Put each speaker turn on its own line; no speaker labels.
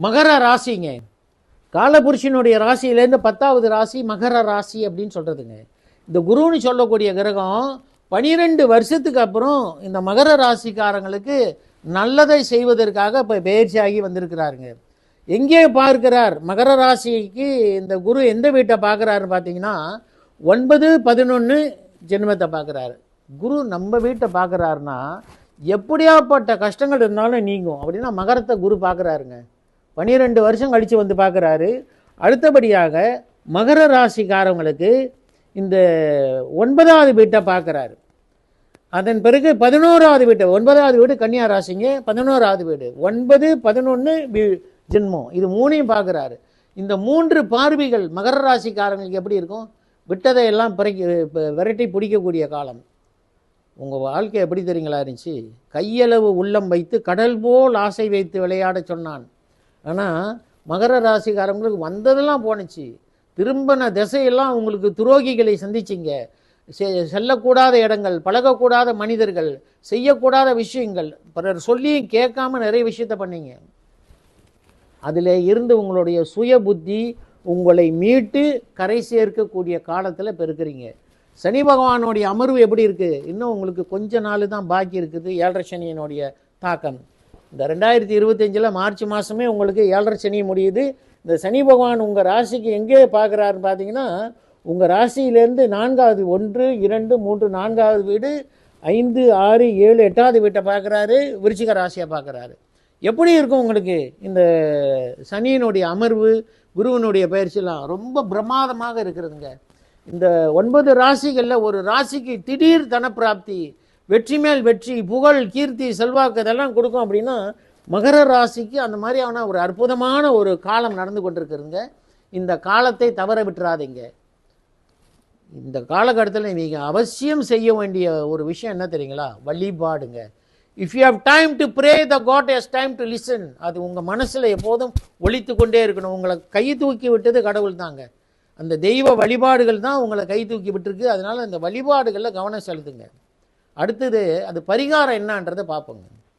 மகர ராசிங்க. காலபுருஷனுடைய ராசியிலேருந்து பத்தாவது ராசி மகர ராசி அப்படின்னு சொல்கிறதுங்க இந்த குருன்னு சொல்லக்கூடிய கிரகம் பனிரெண்டு வருஷத்துக்கு அப்புறம் இந்த மகர ராசிக்காரங்களுக்கு நல்லதை செய்வதற்காக இப்போ பயிற்சியாகி வந்திருக்கிறாருங்க. எங்கே பார்க்கிறார்? மகர ராசிக்கு இந்த குரு எந்த வீட்டை பார்க்குறாருன்னு பார்த்தீங்கன்னா ஒன்பது பதினொன்று ஜென்மத்தை பார்க்குறாரு. குரு நம்ம வீட்டை பார்க்குறாருன்னா எப்படியாப்பட்ட கஷ்டங்கள் இருந்தாலும் நீங்கும். அப்படின்னா மகரத்தை குரு பார்க்குறாருங்க. பன்னிரெண்டு வருஷம் கழித்து வந்து பார்க்குறாரு. அடுத்தபடியாக மகர ராசிக்காரங்களுக்கு இந்த ஒன்பதாவது வீட்டை பார்க்குறாரு. அதன் பிறகு பதினோராவது வீட்டை ஒன்பதாவது வீடு கன்னியா ராசிங்க பதினோராவது வீடு. ஒன்பது பதினொன்று ஜென்மம். இது மூணையும் பார்க்குறாரு. இந்த மூன்று பார்வைகள் மகர ராசிக்காரங்களுக்கு எப்படி இருக்கும்? விட்டதை எல்லாம் பிறக்கி விரட்டி பிடிக்கக்கூடிய காலம். உங்கள் வாழ்க்கை எப்படி தெரியுங்களா இருந்துச்சு? கையளவு உள்ளம் வைத்து கடல் போல் ஆசை வைத்து விளையாடச் சொன்னான். ஆனால் மகர ராசிக்காரங்களுக்கு வந்ததெல்லாம் போணுச்சு. திரும்பின திசையெல்லாம் உங்களுக்கு துரோகிகளை சந்திச்சிங்க. செ- செல்லக்கூடாத இடங்கள் பழகக்கூடாத மனிதர்கள் செய்யக்கூடாத விஷயங்கள் பிறர் சொல்லியும் கேட்காம நிறைய விஷயத்த பண்ணீங்க. அதில் இருந்து உங்களுடைய சுய புத்தி உங்களை மீட்டு கரை சேர்க்கக்கூடிய காலத்தில் பெருக்கிறீங்க. சனி பகவானுடைய அமர்வு எப்படி இருக்குது இன்னும் உங்களுக்கு கொஞ்ச நாள் தான் பாக்கி இருக்குது ஏழரை சனியினுடைய தாக்கம். இந்த ரெண்டாயிரத்தி இருபத்தஞ்சில் மார்ச் மாதமே உங்களுக்கு ஏழரை சனி முடியுது. இந்த சனி பகவான் உங்கள் ராசிக்கு எங்கே பார்க்குறாருன்னு பார்த்தீங்கன்னா உங்கள் ராசியிலேருந்து நான்காவது ஒன்று இரண்டு மூன்று நான்காவது வீடு ஐந்து ஆறு ஏழு எட்டாவது வீட்டை பார்க்குறாரு விருச்சிக ராசியை பார்க்குறாரு. எப்படி இருக்கும் உங்களுக்கு இந்த சனியினுடைய அமர்வு குருவனுடைய பயிற்சியெல்லாம்? ரொம்ப பிரமாதமாக இருக்கிறதுங்க. இந்த ஒன்பது ராசிகளில் ஒரு ராசிக்கு திடீர் தனப்பிராப்தி வெற்றி மேல் வெற்றி புகழ் கீர்த்தி செல்வாக்கு இதெல்லாம் கொடுக்கும் அப்படின்னா மகர ராசிக்கு அந்த மாதிரியான ஒரு அற்புதமான ஒரு காலம் நடந்து கொண்டிருக்கிறதுங்க. இந்த காலத்தை தவற விட்டுறாதீங்க. இந்த காலகட்டத்தில் நீங்கள் அவசியம் செய்ய வேண்டிய ஒரு விஷயம் என்ன தெரியுங்களா? வழிபாடுங்க. If you have time to pray the god as time to listen அது உங்கள் மனசில் எப்போதும் ஒழித்து கொண்டே இருக்கணும். உங்களை கை தூக்கி விட்டது கடவுள் தாங்க. அந்த தெய்வ வழிபாடுகள் தான் உங்களை கை தூக்கி விட்டுருக்கு. அதனால் அந்த வழிபாடுகளில் கவனம் செலுத்துங்க. அடுத்தது அது பரிகாரம் என்னன்றதை பார்ப்போங்க.